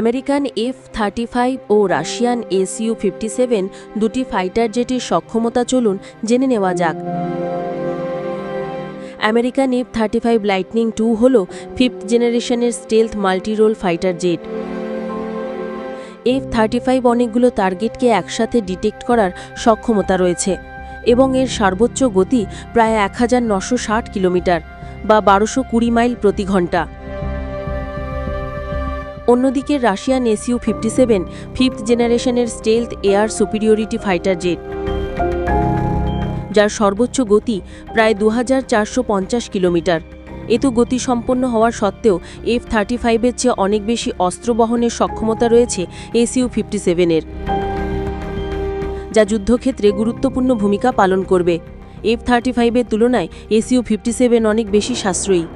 American F thirty five ও Russian SU fifty seven দুটি fighter জেটের সক্ষমতা চলুন জেনে নেওয়া যাক। American F thirty five Lightning two হল ফিফথ জেনারেশনের stealth multirole fighter jet F thirty five অনেকগুলো টার্গেটকে একসাথে ডিটেক্ট করার সক্ষমতা রয়েছে এবং এর সর্বোচ্চ গতি প্রায় এক কিলোমিটার বা বারোশো কুড়ি মাইল প্রতি ঘণ্টা। অন্যদিকে Russian SU fifty seven fifth জেনারেশনের stealth air superiority fighter jet, যার সর্বোচ্চ গতি প্রায় দু হাজার চারশো পঞ্চাশ কিলোমিটার। এত গতি সম্পন্ন হওয়ার সত্ত্বেও এফ থার্টি ফাইভের চেয়ে অনেক বেশি অস্ত্র বহনের সক্ষমতা রয়েছে এসইউ ফিফটি সেভেনের যা যুদ্ধক্ষেত্রে গুরুত্বপূর্ণ ভূমিকা পালন করবে। এফ থার্টি ফাইভের তুলনায় এসইউ ফিফটি সেভেন অনেক বেশি সাশ্রয়ী।